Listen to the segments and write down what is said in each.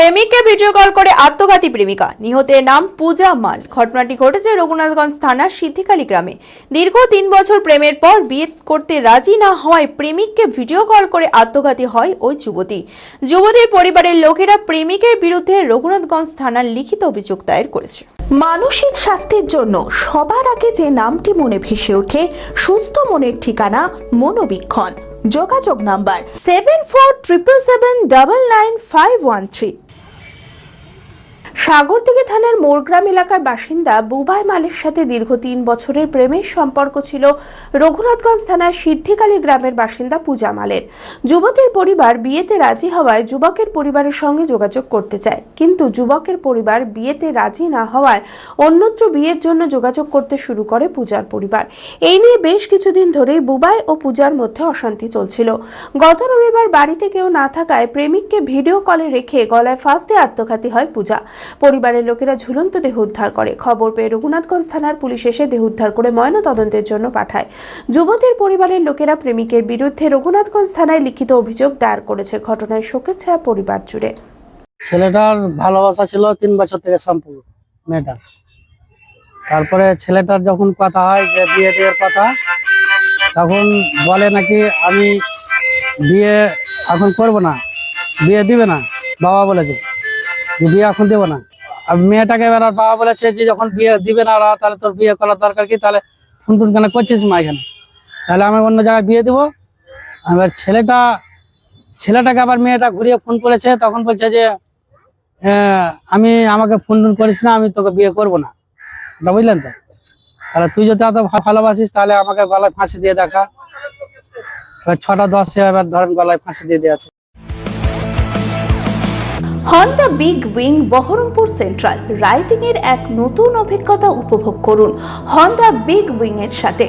প্রেমিককে video call করে আত্মঘাতী প্রেমিকা। নিহতের নাম পূজা মাল। ঘটনাটি ঘটেছে রঘুনাথগঞ্জ থানার সিদ্ধিখালী গ্রামে। দীর্ঘ তিন বছর প্রেমের পর বিয়ে করতে রাজি না হওয়ায় প্রেমিককে ভিডিও কল করে আত্মঘাতী হয় ওই যুবতী। যুবতীর পরিবারের লোকেরা প্রেমিকের বিরুদ্ধে রঘুনাথগঞ্জ থানার লিখিত অভিযোগ দায়ের করেছে। মানসিক স্বাস্থ্যের জন্য সবার আগে যে নামটি মনে ভেসে ওঠে সুস্থ মনের ঠিকানা মনোবীক্ষণ। যোগাযোগ number seven four triple seven double nine five one three. Sagardighi থানার মোরগ্রাম এলাকার বাসিন্দা বুবাই মালের সাথে দীর্ঘ তিন বছরের প্রেমের সম্পর্ক ছিল রঘুনাথগঞ্জ থানার সিদ্ধিকালী গ্রামের বাসিন্দা পূজা মালের। যুবকের পরিবার বিয়েতে রাজি হওয়ায় যুবকের পরিবারের সঙ্গে যোগাযোগ করতে চায়। কিন্তু যুবকের পরিবার বিয়েতে রাজি না হওয়ায় অন্যত্র বিয়ের জন্য যোগাযোগ করতে শুরু করে পূজার পরিবার। এই নিয়ে বেশ কিছুদিন ধরেই বুবাই ও পূজার মধ্যে অশান্তি চলছিল। গত রবিবার বাড়িতে কেউ না থাকায় প্রেমিককে ভিডিও কলে রেখে গলায় ফাঁস দিয়ে আত্মঘাতী হয় পূজা। পরিবারের লোকেরা ঝুলন্ত দেহ উদ্ধার করে। খবর পেয়ে রঘুনাথগঞ্জ থানার পুলিশ এসে দেহ উদ্ধার করে ময়না তদন্তের জন্য পাঠায়। যুবতীর পরিবারের লোকেরা প্রেমিকের বিরুদ্ধে রঘুনাথগঞ্জ থানায় লিখিত অভিযোগ দায়ের করেছে। ঘটনায় শোকের ছায়া পরিবার জুড়ে। ছেলেটার ভালোবাসা ছিল তিন বছর থেকে সম্পূর্ণ, মেয়েটার। তারপরে ছেলেটার যখন কথা হয় যে বিয়ে দেওয়ার কথা, তখন বলে নাকি আমি বিয়ে এখন করব না, বিয়ে দিবে না, বাবা বলেছে। বিয়ে এখন দেবো না। আর মেয়েটাকে এবার আর বাবা বলেছে যে যখন বিয়ে দিবে না ওরা, তাহলে তোর বিয়ে করার দরকার কি? তাহলে ফোন টুন কেন করছিস মা এখানে? তাহলে আমি অন্য জায়গায় বিয়ে দেবো। এবার ছেলেটা, ছেলেটাকে আবার মেয়েটা ঘুরিয়ে ফোন করেছে, তখন বলছে যে আমি আমাকে ফোন টুন করিস না, আমি তোকে বিয়ে করব না। এটা বুঝলেন তো? তাহলে তুই যদি এত ভালোবাসিস, তাহলে আমাকে গলায় ফাঁসি দিয়ে দেখা। এবার ছটা দশে এবার ধরেন গলায় ফাঁসি দিয়ে দিয়েছে Honda Big Wing Baharampur central riding এর এক নতুন অভিজ্ঞতা উপভোগ করুন হন্ডা বিগ উইং এর সাথে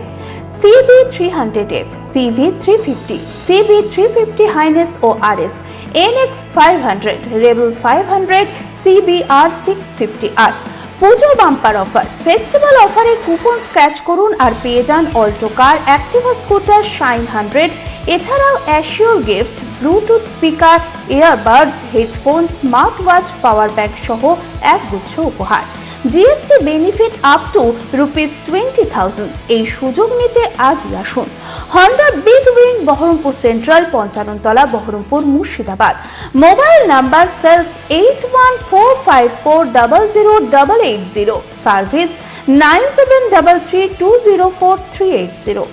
CB three hundred F CB three fifty CB three fifty highness ও R S NX five hundred Rebel five hundred CBR six fifty R Puja bumper offer. Festival অফারে coupon scratch করুন আর পেয়ে যান Alto car Activa scooter Shine hundred এছাড়াও assure gift bluetooth speaker airbuds headphone smart watch power bank সহ এক গুচ্ছ উপহার। GST benefit up to rupees twenty thousand এই সুযোগ নিতে আজই আসুন। Honda Big Wing Baharampur central Panchanantala Baharampur Murshidabad. Mobile number sales eight one four five four double zero double eight zero service nine seven double three two zero four three eight zero